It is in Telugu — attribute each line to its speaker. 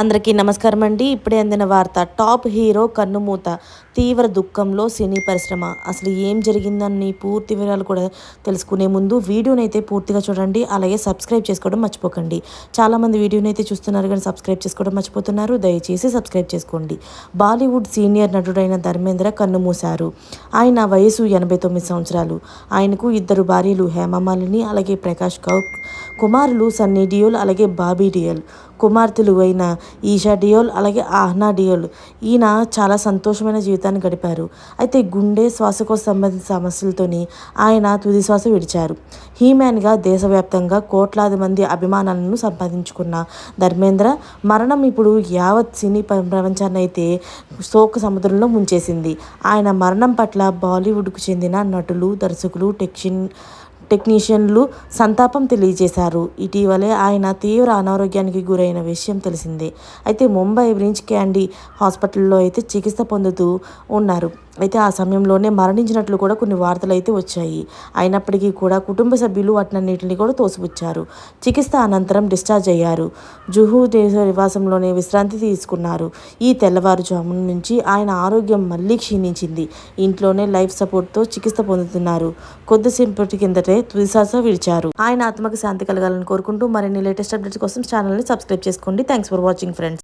Speaker 1: అందరికీ నమస్కారం అండి. ఇప్పుడే అందిన వార్త టాప్ హీరో కన్నుమూత తీవ్ర దుఃఖంలో సినీ పరిశ్రమ. అసలు ఏం జరిగిందని పూర్తి వివరాలు కూడా తెలుసుకునే ముందు వీడియోని అయితే పూర్తిగా చూడండి. అలాగే సబ్స్క్రైబ్ చేసుకోవడం మర్చిపోకండి. చాలామంది వీడియోని అయితే చూస్తున్నారు కానీ సబ్స్క్రైబ్ చేసుకోవడం మర్చిపోతున్నారు. దయచేసి సబ్స్క్రైబ్ చేసుకోండి. బాలీవుడ్ సీనియర్ నటుడైన ధర్మేంద్ర కన్నుమూశారు. ఆయన వయసు ఎనభై తొమ్మిది సంవత్సరాలు. ఆయనకు ఇద్దరు భార్యలు హేమమాలిని అలాగే ప్రకాష్ కౌర్ కుమారులు సన్నీ డియోల్ అలాగే బాబీ డియోల్. కుమార్తెలు అయిన ఈషా డియోల్ అలాగే ఆహ్నా డియోల్. ఈయన చాలా సంతోషమైన జీవితాన్ని గడిపారు. అయితే గుండె శ్వాసకోశ సంబంధిత సమస్యలతోని ఆయన తుది శ్వాస విడిచారు. హీమ్యాన్గా దేశవ్యాప్తంగా కోట్లాది మంది అభిమానాలను సంపాదించుకున్న ధర్మేంద్ర మరణం ఇప్పుడు యావత్ సినీ ప్రపంచాన్ని అయితే శోక సముద్రంలో ముంచేసింది. ఆయన మరణం పట్ల బాలీవుడ్కు చెందిన నటులు దర్శకులు టెక్షన్ టెక్నీషియన్లు సంతాపం తెలియజేశారు. ఇటీవలే ఆయన తీవ్ర అనారోగ్యానికి గురైన విషయం తెలిసిందే. అయితే ముంబై బ్రింజ్ క్యాండీ హాస్పిటల్లో అయితే చికిత్స పొందుతూ ఉన్నారు. అయితే ఆ సమయంలోనే మరణించినట్లు కూడా కొన్ని వార్తలు అయితే వచ్చాయి. అయినప్పటికీ కూడా కుటుంబ సభ్యులు వాటినన్నింటిని కూడా తోసిపుచ్చారు. చికిత్స అనంతరం డిశ్చార్జ్ అయ్యారు. జుహూ దేశ నివాసంలోనే విశ్రాంతి తీసుకున్నారు. ఈ తెల్లవారుజామున నుంచి ఆయన ఆరోగ్యం మళ్ళీ క్షీణించింది. ఇంట్లోనే లైఫ్ సపోర్ట్తో చికిత్స పొందుతున్నారు. కొద్దిసేపటి కిందటే తుదిశ్వాస విడిచారు. ఆయన ఆత్మకు శాంతి కలగాలని కోరుకుంటూ మరిన్ని లేటెస్ట్ అప్డేట్స్ కోసం ఛానల్ని సబ్స్క్రైబ్ చేసుకోండి. Thanks for watching friends